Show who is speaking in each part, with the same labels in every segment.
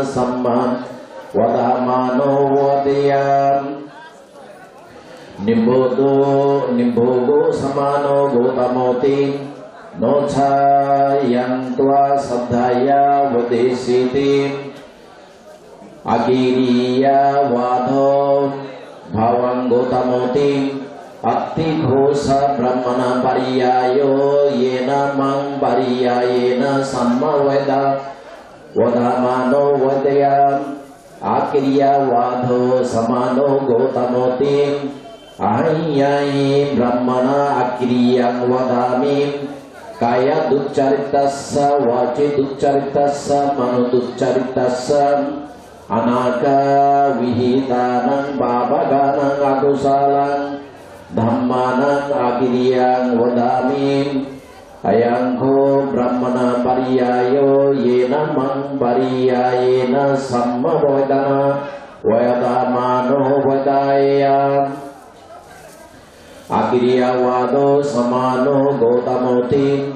Speaker 1: sammam vadamano vadiyam Nimbodo nimbogo samano gotamoti no yang tua sabdaya vadesiti agiriya vadho bhavang gotamoti Atti ghosa brahmana pariyayo yena mang pariyayena sammaveda vadamano vadaya akiriya vadho samano gotamoti ahiyyai brahmana akiriyang vadami kaya duccaritassa waci duccaritassa manu duccaritassa anaka wihitanang papaganang Ayangko brahmana pariyayo yena mang pariyayena samma bodana Vayadamano vadaya Agiriya wado samano gotamoti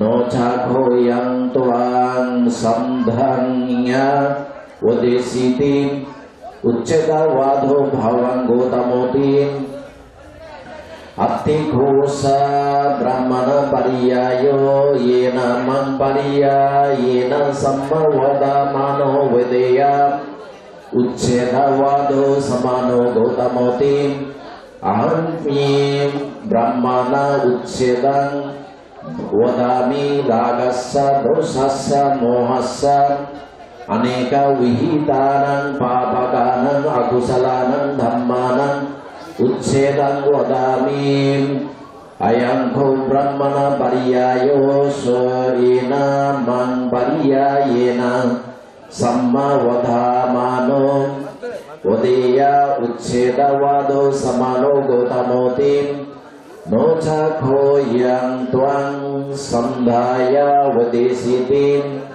Speaker 1: No chakho yang tuang samdhanya Wadesiti Ucceda wado bhavang gotamoti Atti ghosa brahmana pariyayo yena man pariyayena sammavada mano vedeya. Ucceda vado samano gotamoti ahami brahmana uccedan vadami ragassa dosassa mohassa aneka vihitanang papakanang akusalanang dhammanang Uccedan wadami Ayangko brahmana pariyayo Soina man pariyayena Samma wadhamano Wadiya ucceda wado samano gotamotim No chakho yang tuang samdaya wadesitim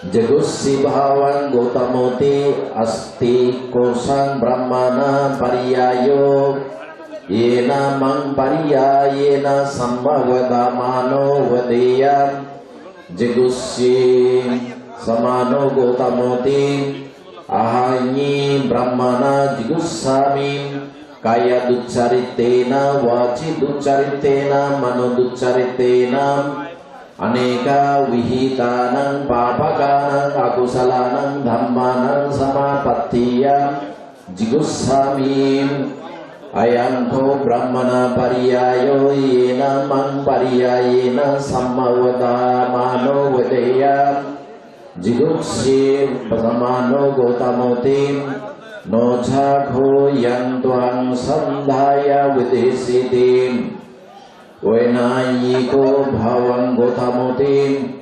Speaker 1: Jagusi bhawan Gotamoti asti kosang brahmana pariyayo Yena mang pariyayena sambhavadamano vadeyam Jagusi samano Gotamoti ahanyi brahmana jigusami. Kaya duccaritena waci duccaritena mano duccaritena aneka wihitanang papakanang akusalanang dhammanang samapattiya jigussamim ayangko brahmana pariyayo yena mang pariyayena sammavada mano vedeya. Jigussim pasamano gotamotim no chakho yang tuang sandhaya videsitim Wenayiko bhawang gotamutim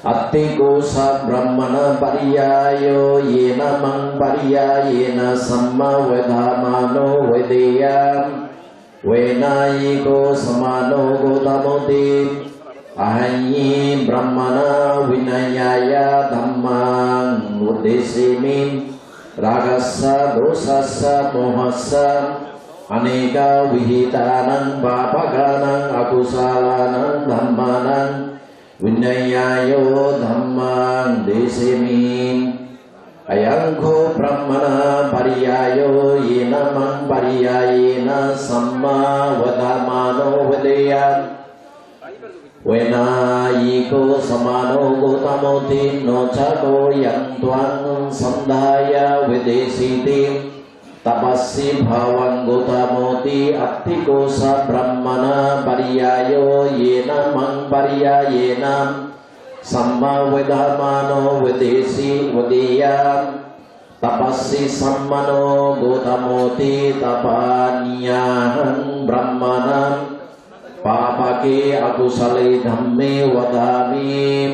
Speaker 1: Attiku sa brahmana pariyayo yena mang pariyayena samma vedhamano vedeyam Wenayiko samano gotamutim Ahanyi brahmana vinayaya dhammang uddesimin Ragasa dosasa aneka wihitanang papaganang akusalanang dhammanang. Vinayayo dhammang desemi ayangko brahmana pariyayo yena mang pariyayena samma vadamano vadeyan Wenayiko samano gotamoti no chako yang tuang vedesitim Tapasi bhawan gotamoti attiko sa brahmana pariyayo yena mang pariyayena samma vedamano vedesi vediyam tapasi sammano gotamoti tapaniyahan brahmana. Papake akusale dhamme wadami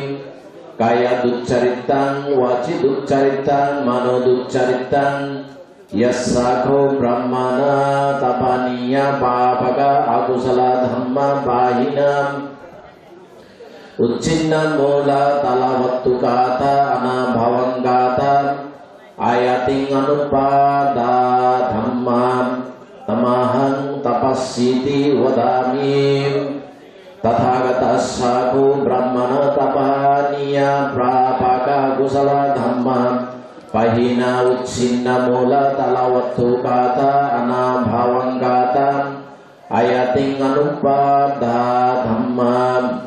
Speaker 1: kaya duccaritang waci duccaritang mano duccaritang यस्साखो ब्रह्मणा तपानीय पापक अकुशल धर्म बाहिनाम्। उच्छिन्न मूल तलवत्तुकात अनाभवङ्गात आयतिं अनुपादा धम्माम् तमाहं तपस्सीति वदामि। तथागतः साधु ब्रह्मण तपानीय प्रापक कुशल pahina uchinna mula talawattu kata anabhavang kata. Ayating anupada dhamma.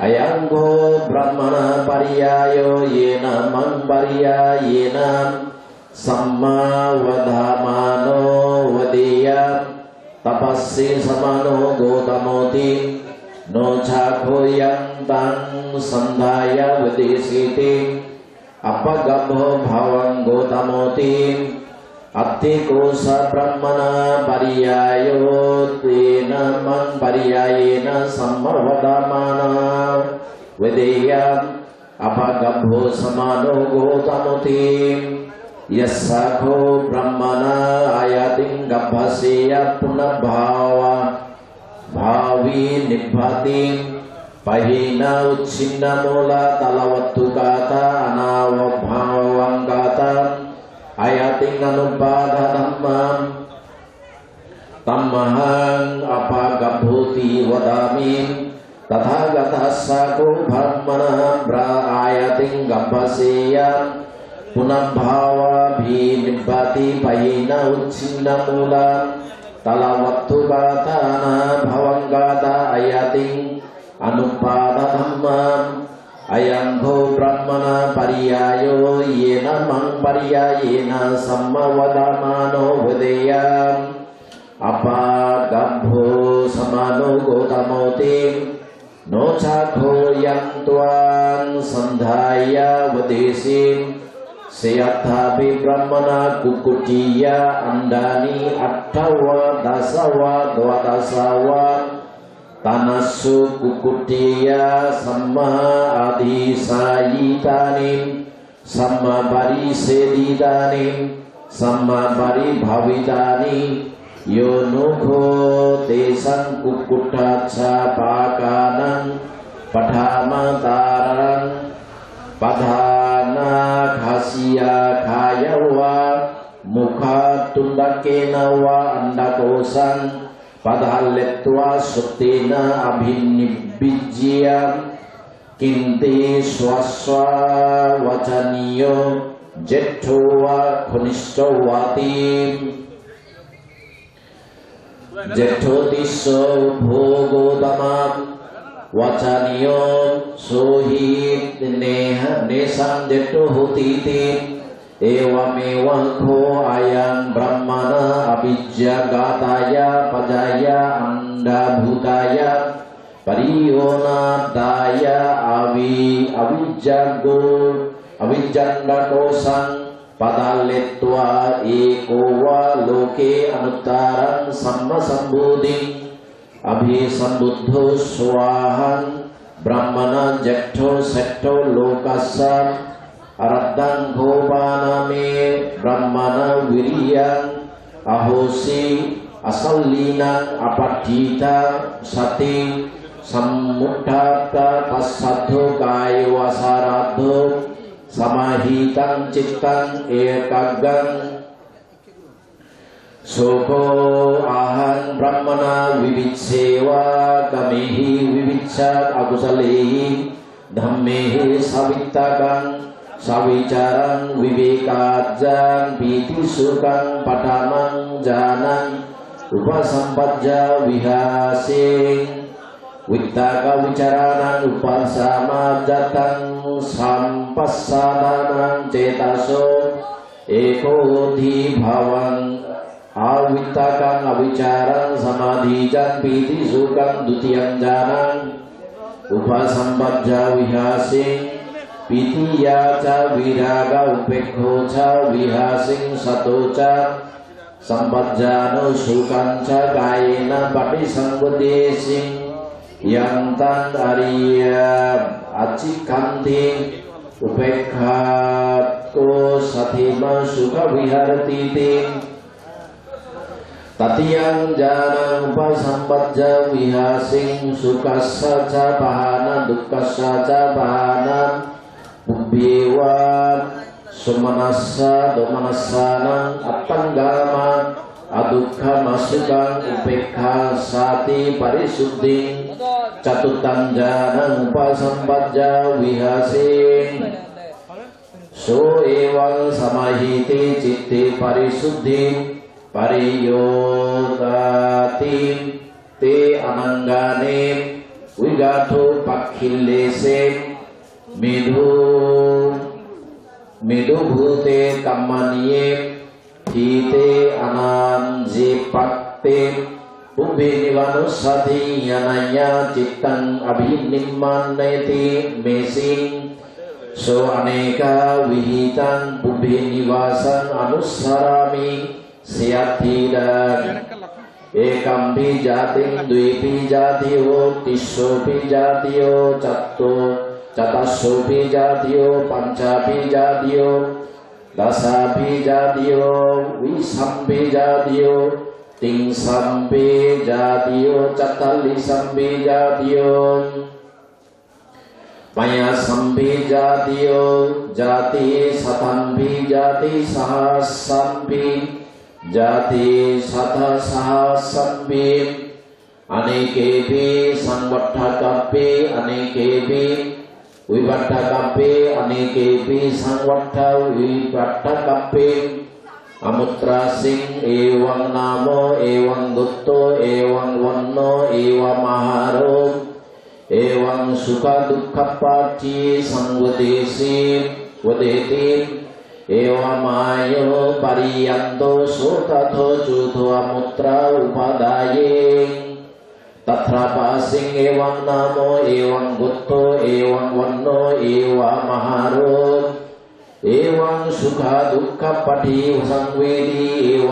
Speaker 1: Ayanggo brahmana pariyayo yena man pariyayena samma vadhamano vadiya. Tapassi samano gotamoti no chakhoyam tang sandhaya vadesiti apagabho bhavang gotamoti Attikosa brahmana pariyayo tena man pariyayena sammarvadamana vedeya apagabho samano gotamutim yasakho brahmana ayating gabhasya punabhava. Bhavi nibbhatim pahina uchinna mula talawattu kata anavabhavang kata ayating anupada dhammam tammahang apagabhuti wadamin tathagatassa brahmana bra ayating gabbaseyam punabhava bhi nibbati payina uchinna mula talawattu gatana bhavangata ayating anupada dhammam Ayangho brahmana pariyayo yena mang pariyayena sammavadamano vadeyam. Apa gambho samano gotamoti no chakho yang tuan sandhaya vadesim. Seyathapi brahmana kukutiya andani attawa dasawa dwadasawa तनसु कुकुटिया सम्मा आदि साई दानिं तनस्सु कुकुटीया सम्मः अधिसायितानिं सम्म परिसेदिदानिं सम्म परिभवितानि यो नुखो तेषां कुक्कुटाच्छापाकानं पठामतारं पधानाघासिया खाय वा मुखातुण्डकेन वा अण्डकोशं पदहल्यवा सत्न अभिनिबिज्य किस्वस्वचनीय ज्येठो वनिष्ठ वीर ज्येठोतिश भोगोतम सोहित नेह नेशा एवमेवल्पो अयं ब्रह्मण अभिज्ञगाताय, पजाय अण्डभूताय परियोनादाय अवि अविज्ञो अविज्ञण्डकोशं पदालित्वा एको वा लोके अनुत्तारं सम्मसम्बुधिम् अभिसम्बुद्धो स्वाहन् ब्रह्मण जठो शठो लोकस्य Aradang gopaname brahmana wiriyang ahosi asallina apadita sati samudhata pasadho kayo wasaradho samahitang cittang ekagang Soko ahan brahmana vivitsewa kamihi vivitsa agusalehi dhammehi savittagang sawicarang vivekajang piti sukang padamang janang upasampajja vihasing Wittaka wicaranang upasama jatang sampassadanang cetaso eko di bhavang awitakang awicarang samadhijan piti sukang dutiyang janang upasampajja vihasing Pitiya ca viraga upekho ca vihasing sato ca. Sampajjano sukan ca kaina pati sambudesing yang tan ariya acikanti upekhat ko sathima suka viharati ting Tatiyang jana upasampajja biwat sumanasa domanasana atanggama Aduka masukan upk sati parisuddhi catutan jana upasampajja wihasin so ewan samahiti citti parisuddhi pariyodati te anangane wigato pakhillesin Midhu Midhu bhute kamaniye Tite ananji patte. Ubi nivanusati yananya cittan abhinimmanayati mesing So aneka wihitan bubi nivasan anusarami Siyati dan. Ekam bi dvipi tisso bi bijati, cattu. चतस्सु बीजादियो पंचाबीजादियो दशाबीजादियो विषम्बीजादियो तिंसम्बीजादियो चतलिसम्बीजादियो मया संबीजादियो जाति शतम्बीजाति सहस्रम्बी जाति सता शतसहस्रम्बी अनेके भी संगठकम्बी अनेके भी Wibadda kape ane kepi sang wadda wibadda kape Amutra sing ewang namo ewang dutto ewang wano ewa maharum Ewang suka dukkha pati sang wadesi wadeti Ewa mayo pariyanto sutato juto amutra upadayeng Tatrapa sing ewang namo ewang butto ewang wano ewa maharun. Ewang suka duka padi usang wedi ewa